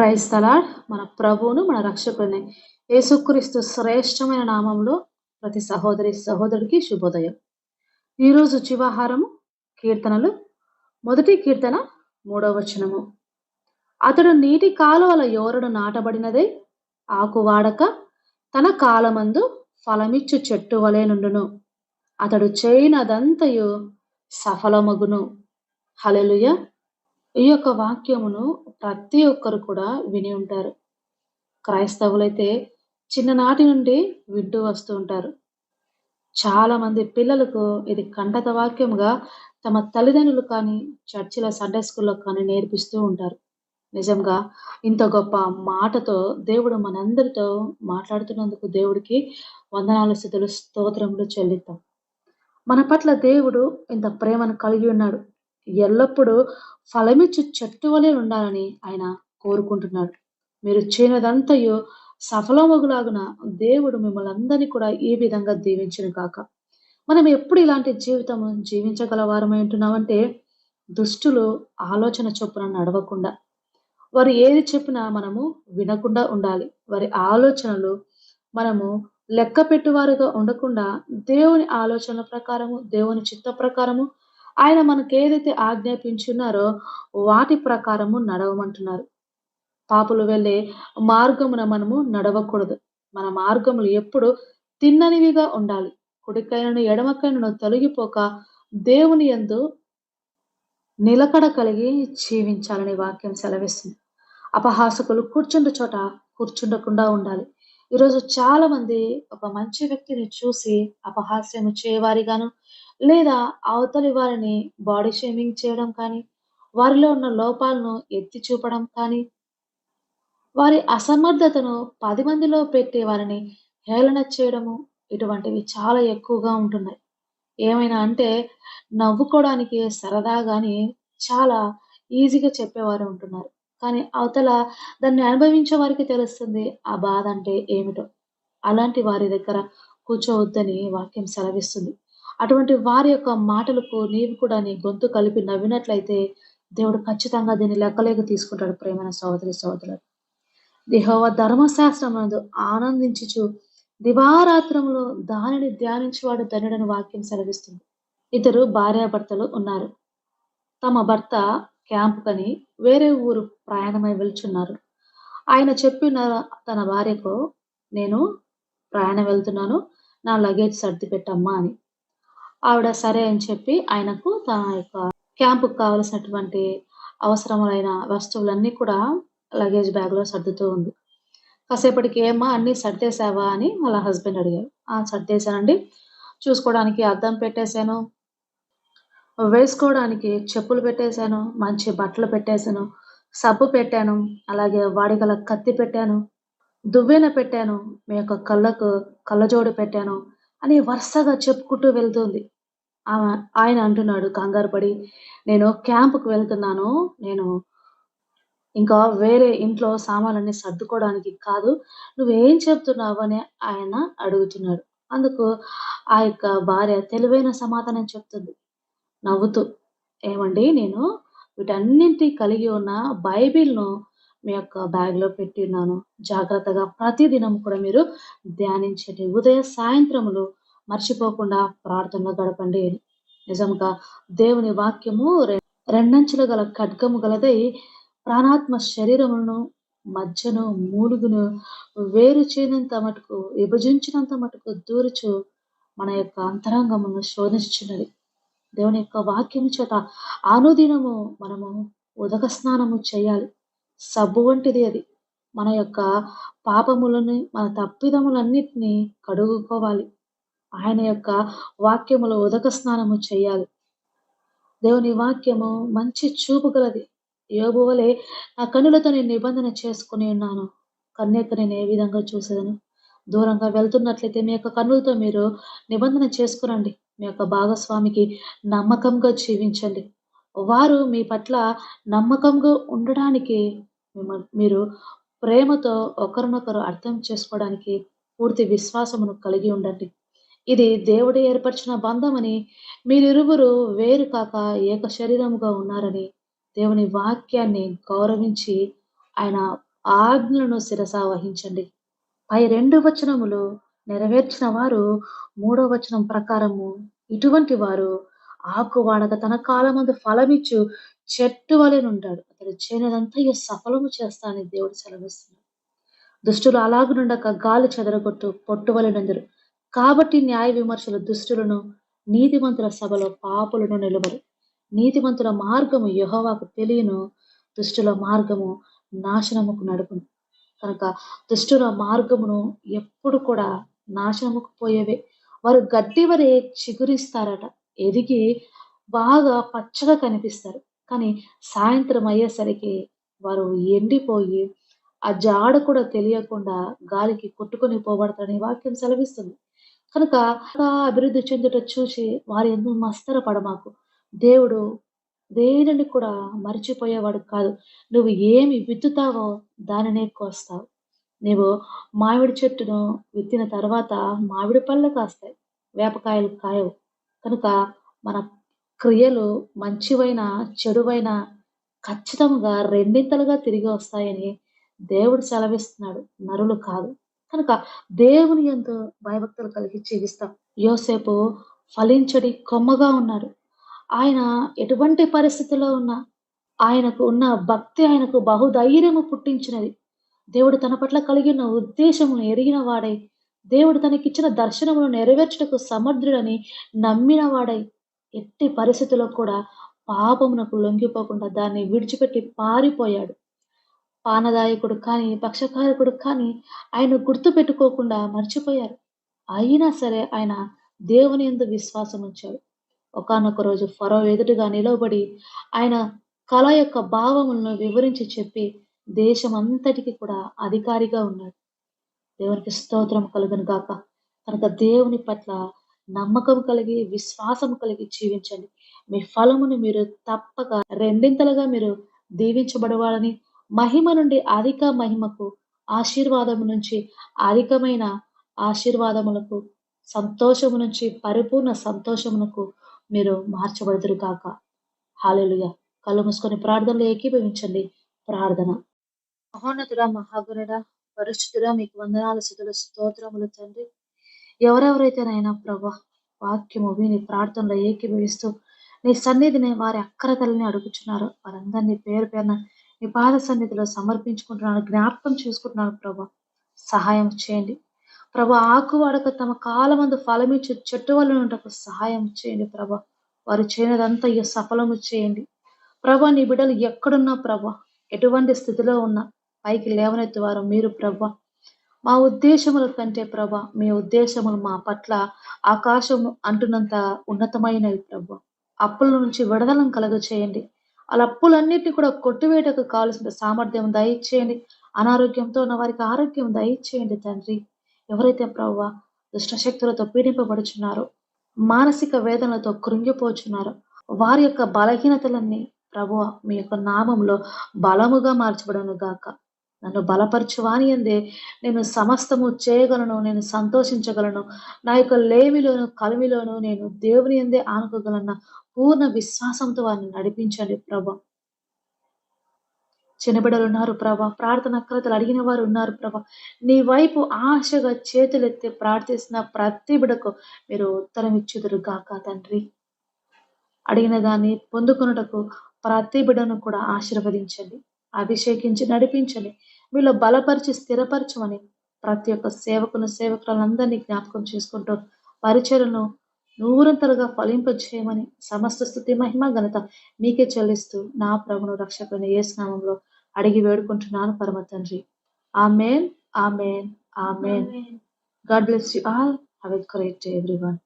క్రైస్తలా మన ప్రభువును మన రక్షకుని యేసుక్రీస్తు శ్రేష్టమైన నామంలో ప్రతి సహోదరి సహోదరుడికి శుభోదయం. ఈరోజు జీవాహారము కీర్తనలు. మొదటి కీర్తన మూడవ వచనము. అతడు నీటి కాలువల యోరుడు నాటబడినదే ఆకు వాడక తన కాలమందు ఫలమిచ్చు చెట్టు వలె నుండును. అతడు చేయనదంతయు సఫలమగును. హలెలుయ ఈ యొక్క వాక్యమును ప్రతి ఒక్కరు కూడా విని ఉంటారు. క్రైస్తవులైతే చిన్ననాటి నుండి వింటూ వస్తూ ఉంటారు. చాలా మంది పిల్లలకు ఇది కంటత వాక్యముగా తమ తల్లిదండ్రులు కానీ చర్చిల సండే స్కూల్లో కానీ నేర్పిస్తూ ఉంటారు. నిజంగా ఇంత గొప్ప మాటతో దేవుడు మనందరితో మాట్లాడుతున్నందుకు దేవుడికి వందనాల స్థితులు స్తోత్రములు చెల్లిద్దాం. మన పట్ల దేవుడు ఇంత ప్రేమను కలిగి ఉన్నాడు. ఎల్లప్పుడూ ఫలమిచ్చు చెట్టు వలె ఉండాలని ఆయన కోరుకుంటున్నాడు. మీరు చేయనదంతయు సఫలమగులాగున దేవుడు మిమ్మల్ని అందరినీ కూడా ఈ విధంగా దీవించను కాక మనం ఎప్పుడు ఇలాంటి జీవితం జీవించగలవారమై ఉంటున్నామంటే దుష్టులు ఆలోచన చొప్పున నడవకుండా వారు ఏది చెప్పినా మనము వినకుండా ఉండాలి. వారి ఆలోచనలు మనము లెక్క పెట్టువారుగా ఉండకుండా దేవుని ఆలోచన ప్రకారము దేవుని చిత్త ప్రకారము ఆయన మనకు ఏదైతే ఆజ్ఞాపించున్నారో వాటి ప్రకారము నడవమంటున్నారు. పాపులు వెళ్ళే మార్గమున మనము నడవకూడదు. మన మార్గములు ఎప్పుడు తిన్ననివిగా ఉండాలి. కుడికైనను ఎడమకైనను తొలగిపోక దేవుని ఎందు నిలకడ కలిగి జీవించాలని వాక్యం సెలవిస్తుంది. అపహాసకులు కూర్చుండ చోట కూర్చుండకుండా ఉండాలి. ఈరోజు చాలా మంది ఒక మంచి వ్యక్తిని చూసి అపహాస్యము చేయవారిగాను లేదా అవతలి వారిని బాడీ షేమింగ్ చేయడం కానీ వారిలో ఉన్న లోపాలను ఎత్తి చూపడం కానీ వారి అసమర్థతను పది మందిలో పెట్టే వారిని హేళన చేయడము ఇటువంటివి చాలా ఎక్కువగా ఉంటున్నాయి. ఏమైనా అంటే నవ్వుకోవడానికి సరదాగాని చాలా ఈజీగా చెప్పేవారు ఉంటున్నారు. కానీ అవతల దాన్ని అనుభవించే వారికి తెలుస్తుంది ఆ బాధ అంటే ఏమిటో. అలాంటి వారి దగ్గర కూర్చోవద్దని వాక్యం సెలవిస్తుంది. అటువంటి వారి యొక్క మాటలకు నీవు కూడా నీ గొంతు కలిపి నవ్వినట్లయితే దేవుడు ఖచ్చితంగా దీన్ని లెక్కలేక తీసుకుంటాడు ప్రేమైన సహోదరి సహోదరులు దిహోవ ధర్మశాస్త్రం ఆనందించుచు దివారాత్రంలో దానిని ధ్యానించేవాడు ధనుడని వాక్యం సెలవిస్తుంది. ఇద్దరు భార్యాభర్తలు ఉన్నారు. తమ భర్త క్యాంపు కని వేరే ఊరు ప్రయాణమై వెళ్తున్నారు ఆయన చెప్పిన తన భార్యకు నేను ప్రయాణం వెళ్తున్నాను నా లగేజ్ సర్ది పెట్టమ్మా అని. ఆవిడ సరే అని చెప్పి ఆయనకు తన యొక్క క్యాంపుకు కావలసినటువంటి అవసరమైన వస్తువులన్నీ కూడా లగేజ్ బ్యాగ్లో సర్దుతూ ఉంది. కాసేపటికి ఏమా అన్నీ సర్దేశావా అని వాళ్ళ హస్బెండ్ అడిగారు. ఆ సర్దేశానండి. చూసుకోవడానికి అద్దం పెట్టేశాను. వేసుకోవడానికి చెప్పులు పెట్టేశాను. మంచి బట్టలు పెట్టేశాను. సబ్బు పెట్టాను. అలాగే వాడిగల కత్తి పెట్టాను. దువ్వెన పెట్టాను. మీ యొక్క కళ్ళకు కళ్ళజోడు పెట్టాను. అని వరుసగా చెప్పుకుంటూ వెళ్తుంది. ఆయన అంటున్నాడు కంగారు పడి నేను క్యాంప్కు వెళ్తున్నాను. నేను ఇంకా వేరే ఇంట్లో సామాన్లన్నీ సర్దుకోవడానికి కాదు. నువ్వేం చెప్తున్నావు? అని ఆయన అడుగుతున్నాడు. అందుకు ఆ యొక్క భార్య తెలివైన సమాధానం చెప్తుంది. నవ్వుతూ ఏమండి నేను వీటన్నింటి కలిగి ఉన్న బైబిల్ను మీ యొక్క బ్యాగ్లో పెట్టినాను జాగ్రత్తగా ప్రతిదినం కూడా మీరు ధ్యానించండి. ఉదయ సాయంత్రములు మర్చిపోకుండా ప్రార్థనలో గడపండి. నిజంగా దేవుని వాక్యము రెండంచులు గల ఖడ్గము గలదై ప్రాణాత్మ శరీరమును మధ్యను మూలుగును వేరు చేయనంత మటుకు విభజించినంత మటుకు దూరుచు మన యొక్క అంతరంగమును శోధించున్నది దేవుని యొక్క వాక్యం చేత అనుదినము మనము ఉదక స్నానము చేయాలి. సబ్బు వంటిది అది. మన యొక్క పాపములని మన తప్పిదములన్నిటినీ కడుగుకోవాలి. ఆయన యొక్క వాక్యములో ఉదక స్నానము చేయాలి. దేవుని వాక్యము మంచి చూపు గలది. యోగు వలె నా కన్నులతో నేను నిబంధన చేసుకుని ఉన్నాను. కన్యక నేను ఏ విధంగా చూసేదను? దూరంగా వెళ్తున్నట్లయితే మీ యొక్క కన్నులతో మీరు నిబంధన చేసుకురండి. మీ యొక్క భాగస్వామికి నమ్మకంగా జీవించండి. వారు మీ పట్ల నమ్మకంగా ఉండడానికి మీరు ప్రేమతో ఒకరినొకరు అర్థం చేసుకోవడానికి పూర్తి విశ్వాసమును కలిగి ఉండండి. ఇది దేవుడు ఏర్పరిచిన బంధమని మీరిరువురు వేరు కాక ఏక శరీరముగా ఉన్నారని దేవుని వాక్యాన్ని గౌరవించి ఆయన ఆజ్ఞలను శిరస వహించండి. పై రెండు వచనములు నెరవేర్చిన వారు మూడో వచనం ప్రకారము ఇటువంటి వారు ఆకు వాడక తన కాలమందు ఫలమిచ్చు చెట్టు వలెనుంటాడు అతడు చేయనదంతా సఫలము చేస్తానని దేవుడు సెలవిస్తున్నాడు. దుష్టులు అలాగునుండక గాలి చెదరగొట్టు పొట్టువలనందరు కాబట్టి న్యాయ విమర్శలు దుష్టులను నీతిమంతుల సభలో పాపులను నిలబరు నీతిమంతుల మార్గము యహోవాకు తెలియను దుష్టుల మార్గము నాశనముకు నడుపును. కనుక దుష్టుల మార్గమును ఎప్పుడు కూడా నాశనముకు పోయేవే. వారు గడ్డి వరే చిగురిస్తారట ఎదిగి బాగా పచ్చగా కనిపిస్తారు. కానీ సాయంత్రం అయ్యేసరికి వారు ఎండిపోయి ఆ జాడ కూడా తెలియకుండా గాలికి కొట్టుకొని పోబడతాడని వాక్యం సెలవిస్తుంది. కనుక అభివృద్ధి చెందుట చూసి వారు ఎందుకు మస్తర పడమాకు దేవుడు దేనిని కూడా మర్చిపోయేవాడు కాదు. నువ్వు ఏమి విత్తుతావో దానినే కోస్తావు. నువ్వు మామిడి చెట్టును విత్తిన తర్వాత మామిడి పళ్ళు కాస్తాయి. వేపకాయలు కాయవు. కనుక మన క్రియలు మంచివైన చెడువైన ఖచ్చితంగా రెండింతలుగా తిరిగి వస్తాయని దేవుడు సెలవిస్తున్నాడు. నరులు కాదు. కనుక దేవుని ఎంతో భయభక్తులు కలిగి జీవిస్తాం. యోసేపు ఫలించడి కొమ్మగా ఉన్నాడు. ఆయన ఎటువంటి పరిస్థితిలో ఉన్నా ఆయనకు ఉన్న భక్తి ఆయనకు బహుధైర్యము పుట్టించినది. దేవుడు తన పట్ల కలిగిన ఉద్దేశమును ఎరిగిన వాడై దేవుడు తనకిచ్చిన దర్శనమును నెరవేర్చుటకు సమర్థుడని నమ్మిన వాడై ఎట్టి పరిస్థితుల్లో కూడా పాపమునకు లొంగిపోకుండా దాన్ని విడిచిపెట్టి పారిపోయాడు. పానదాయకుడు కానీ పక్షకారకుడు కానీ ఆయన గుర్తు పెట్టుకోకుండా మర్చిపోయారు. అయినా సరే ఆయన దేవుని ఎందు విశ్వాసం ఉంచాడు. ఒకనొక రోజు ఫరో ఎదుటిగా నిలవబడి ఆయన కళ యొక్క భావములను వివరించి చెప్పి దేశం అంతటికి కూడా అధికారిగా ఉన్నాడు. దేవునికి స్తోత్రం కలుగును గాక. కనుక దేవుని పట్ల నమ్మకం కలిగి విశ్వాసం కలిగి జీవించండి. మీ ఫలమును మీరు తప్పక రెండింతలుగా మీరు దీవించబడవాలని మహిమ నుండి అధిక మహిమకు ఆశీర్వాదము నుంచి అధికమైన ఆశీర్వాదములకు సంతోషము నుంచి పరిపూర్ణ సంతోషమునకు మీరు మార్చబడుదురు కాక హాలెలుయ కళ్ళు మూసుకొని ప్రార్థనలు ఏకీభవించండి. ప్రార్థన. మహోన్నతుడ మహాగురుడ పరిశుద్ధుడ మీకు వందనాలు స్థుతులు స్తోత్రములు తండ్రి. ఎవరెవరైతేనైనా ప్రభా వాక్యము విని ప్రార్థనలో ఏకీభవిస్తూ నీ సన్నిధిని వారి అక్కరతల్ని అడుగుచున్నారు వారందరినీ పేరు పేరున నీ పాద సన్నిధిలో సమర్పించుకుంటున్నాను జ్ఞాపకం చేసుకుంటున్నాను ప్రభా. సహాయం చేయండి. ప్రభ ఆకు వాడక తమ కాలమందు ఫలమిచ్చి చెట్టు వల్ల ఉండకు సహాయం చేయండి ప్రభా. వారు చేయనిదంతా సఫలము చేయండి. ప్రభా నీ బిడ్డలు ఎక్కడున్నా ప్రభా ఎటువంటి స్థితిలో ఉన్నా పైకి లేవనెత్తి వారు మీరు ప్రభా. మా ఉద్దేశముల కంటే ప్రభ మీ ఉద్దేశములు మా పట్ల ఆకాశము అంటున్నంత ఉన్నతమైనవి ప్రభ. అప్పుల నుంచి విడుదలను కలగ చేయండి వాళ్ళ అప్పులన్నిటిని కూడా కొట్టువేటకు కావాల్సిన సామర్థ్యం దయచేయండి. అనారోగ్యంతో ఉన్న వారికి ఆరోగ్యం దయచేయండి తండ్రి. ఎవరైతే ప్రవ్వ దుష్టశక్తులతో పీడింపబడుచున్నారో మానసిక వేదనలతో కృంగిపోచున్నారో వారి యొక్క బలహీనతలన్నీ ప్రభు మీ యొక్క నామంలో బలముగా మార్చబడను గాక నన్ను బలపరచువాని అందే. నేను సమస్తము చేయగలను నేను సంతోషించగలను. నా యొక్క లేమిలోను కలిమిలోను నేను దేవుని అందే ఆనుకోగలన్న పూర్ణ విశ్వాసంతో వారిని నడిపించండి ప్రభా. చిన్నబిడలు ఉన్నారు ప్రభా. ప్రార్థన అక్రతలు అడిగిన వారు ఉన్నారు ప్రభా. నీ వైపు ఆశగా చేతులెత్తి ప్రార్థిస్తున్న ప్రతి బిడకు మీరు ఉత్తరం ఇచ్చుదురు కాక తండ్రి. అడిగిన దాన్ని పొందుకున్నటకు ప్రతి బిడను కూడా ఆశీర్వదించండి. అభిషేకించి నడిపించండి వీళ్ళు బలపరిచి స్థిరపరచమని ప్రతి ఒక్క సేవకును సేవకులందరినీ జ్ఞాపకం చేసుకుంటూ పరిచయలను నూరంతలుగా ఫలింపజేయమని సమస్త స్థుతి మహిమ ఘనత మీకే చెల్లిస్తూ నా ప్రభును రక్షకుని ఏ స్నామంలో అడిగి వేడుకుంటున్నాను. పరమ తండ్రి. Amen amen. Amen. God bless you all. Have a great day everyone.